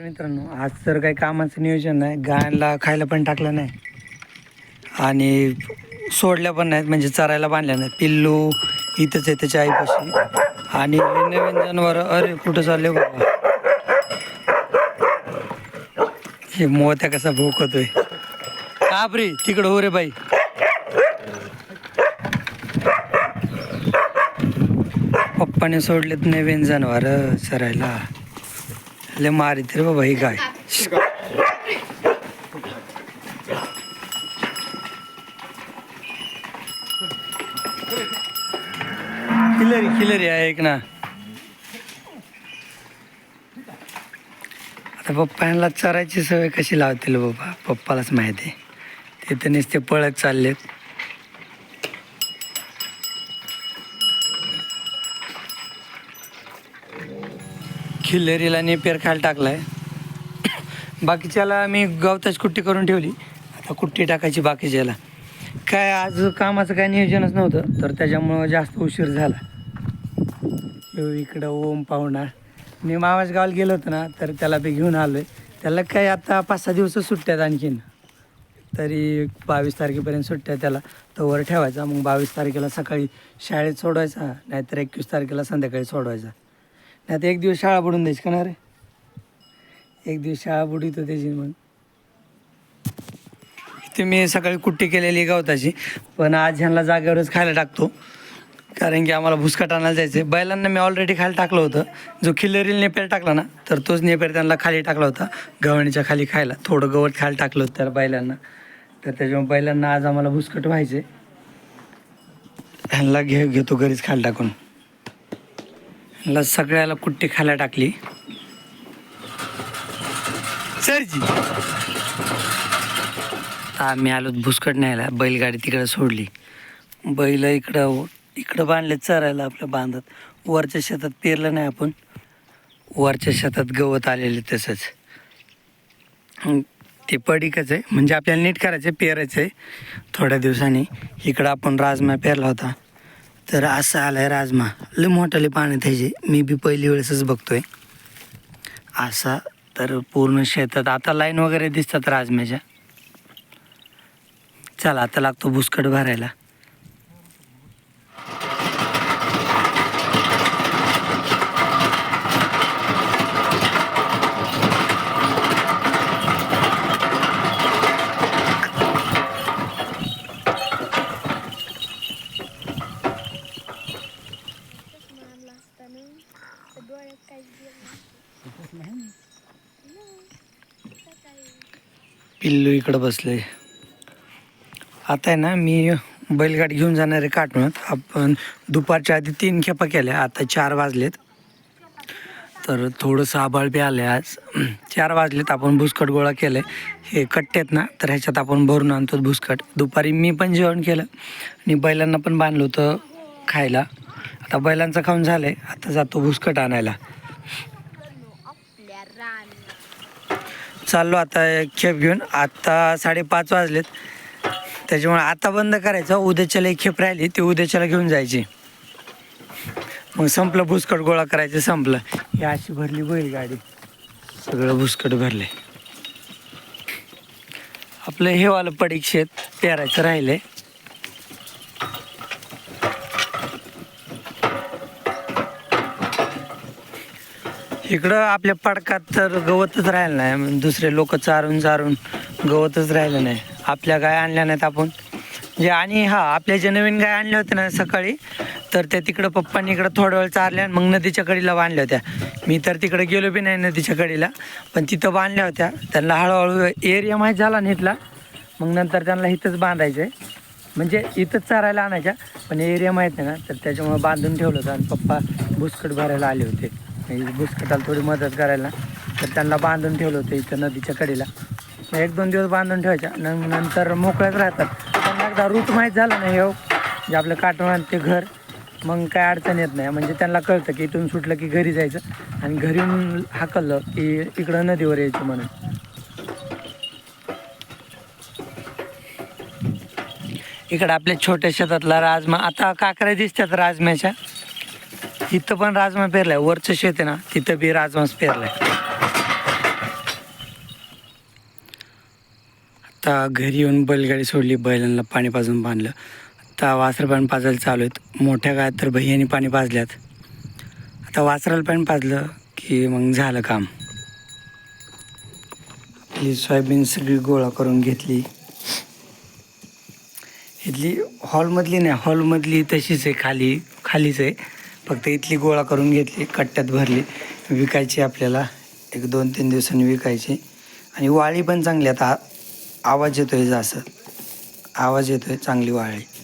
मित्रांनो आज तर काही कामाचं नियोजन नाही गायला खायला पण टाकलं नाही. आणि सोडल्या पण नाहीत म्हणजे चरायला बांधल्या नाहीत. पिल्लू इथंच आहे त्याच्या आईपाशी. आणि नवीन जनावर अरे कुठं चालले बाबा? हे मोत्या कसा भोकतोय. काबरी तिकडं हो रे बाई. पप्पाने सोडलेत नवीन जनावर चरायला. लय मारित रे बाबा ही गाय. खिलरी खिलरी आहे एक ना. आता पप्पांना चरायची सवय कशी लावतील बाबा? पप्पालाच माहिती आहे. ते तर नुसते पळत चाललेत. खिल्लेरीला नेपेर खायला टाकलाय. बाकीच्याला मी गवताची कुट्टी करून ठेवली. आता कुट्टी टाकायची बाकीच्याला काय आज कामाचं काय नियोजनच नव्हतं तर त्याच्यामुळं जास्त उशीर झाला. इकडं ओम पाहुणा. मी मामाच गावाला गेलो होतो ना तर त्याला बी घेऊन आलो आहे त्याला काय आता पाच सहा दिवस सुट्ट्यात आणखीन. तरी बावीस तारखेपर्यंत सुट्ट्या त्याला. तवर ठेवायचा मग बावीस तारखेला सकाळी शाळेत सोडवायचा नाहीतर एकवीस तारखेला संध्याकाळी सोडवायचा. आता एक दिवस शाळा बुडून द्यायची का ना रे? एक दिवस शाळा बुडीतो त्याची मग. इथे मी सकाळी कुट्टी केलेली गवताची पण आज ह्यांना जागेवरच खायला टाकतो. कारण की आम्हाला भुसकाट आणायला जायचं आहे बैलांना मी ऑलरेडी खाली टाकलं होतं. जो खिल्लरील नेपेर टाकला ना तर तोच नेपेर त्यांना खाली टाकला होता. गव्हाणीच्या खाली खायला. थोडं गवत खाली टाकलं होतं त्या बैलांना. तर त्याच्यामुळे बैलांना आज आम्हाला भुसकट व्हायचे ह्यांना घे घेतो घरीच खाली टाकून. ह्यांना सगळ्याला कुट्टी खायला टाकली. सरजी. आम्ही आलो भुसकट न्यायला बैलगाडी तिकडे सोडली. बैल इकडं इकडं बांधले चरायला आपल्या बांधत. वरच्या शेतात पेरलं नाही आपण. वरच्या शेतात गवत आलेले तसंच. ते पडीकच आहे. म्हणजे आपल्याला नीट करायचं आहे पेरायचं आहे थोड्या दिवसांनी इकडं आपण राजमा पेरला होता. तर असं आलं आहे राजमा. लय मोठाले पाणी त्याचे मी बी पहिली वेळेसच बघतोय. असा तर पूर्ण शेतात आता लाईन वगैरे दिसतात राजम्याच्या. चला आता लागतो भुसकट भरायला. पिल्लू इकडं बसले. आता आहे ना मी बैलगाडी घेऊन जाणार आहे काटण्यात आपण दुपारच्या आधी तीन खेपा केल्या आता चार वाजलेत. तर थोडंसं आबाळ बी आलं आज. चार वाजलेत आपण भुसकट गोळा केले हे कट्टे आहेत ना तर ह्याच्यात आपण भरून आणतो भुसकट. दुपारी मी पण जेवण केलं आणि बैलांना पण बांधलं होतं खायला. आता बैलांचं खाऊन झालं आहे आता जातो भुसकट आणायला. चाललो आता एक खेप घेऊन. आता साडेपाच वाजलेत. त्याच्यामुळे आता बंद करायचं. उद्याच्याला एक खेप राहिली ती उद्याच्याला घेऊन जायची. मग संपलं भुसकट गोळा करायचं संपलं. ही अशी भरली बैलगाडी. सगळं भुसकट भरले आपलं हे वालं पडीक शेत पेरायचं राहिलंय. इकडं आपल्या पडकात तर गवतच राहिलं नाही. दुसरे लोक चारून चारून गवतच राहिलं नाही. आपल्या गाय आणल्या नाहीत आपण. जे आणि हा आपल्या ज्या नवीन गाय आणल्या होत्या ना सकाळी तर त्या तिकडं पप्पांनी इकडं थोडा वेळ चारल्या आणि मग नदीच्या कडीला बांधल्या होत्या. मी तर तिकडे गेलो बी नाही नदीच्या कडीला पण तिथं बांधल्या होत्या. त्यांना हळूहळू एरिया माहीत झाला ना इथला. मग नंतर त्यांना इथंच बांधायचं आहे म्हणजे इथंच चारायला आणायच्या पण एरिया माहीत नाही ना. तर त्याच्यामुळे बांधून ठेवलं होतं आणि पप्पा भुसकट भरायला आले होते. भुसकटाला थोडी मदत करायला. तर त्यांना बांधून ठेवलं होतं इथं नदीच्या कडेला. एक दोन दिवस बांधून ठेवायच्या. न- नंतर मोकळ्याच राहतात. त्यांना एकदा रूट माहीत झालं नाही हो जे आपलं काटवण ते घर. मग काय अडचण येत नाही. म्हणजे त्यांना कळतं की इथून सुटलं की घरी जायचं. आणि घरी हाकललं की इकडं नदीवर यायचं म्हणून. इकडं आपल्या छोट्या शेतातला राजमा आता काकऱ्या दिसतात राजम्याच्या. तिथं पण राजमा पेरलाय. वरचं शेत आहे ना तिथं बी राजमाच पेरलाय. आता घरी येऊन बैलगाडी सोडली बैलांना पाणी पाजून बांधलं. आता वासर पाणी पाजायला चालू आहेत. मोठ्या काळात तर भैयानी पाणी पाजल्यात. आता वासराला पाणी पाजलं की मग झालं काम. आपली सोयाबीन सगळी गोळा करून घेतली. इथली हॉलमधली नाही हॉलमधली तशीच आहे खाली खालीच आहे. फक्त इथली गोळा करून घेतली कट्ट्यात भरली. विकायची आपल्याला एक दोन तीन दिवसांनी विकायची. आणि वाळी पण चांगली आता आ- आवाज येतोय जास्त. आवाज येतोय चांगली वाळी.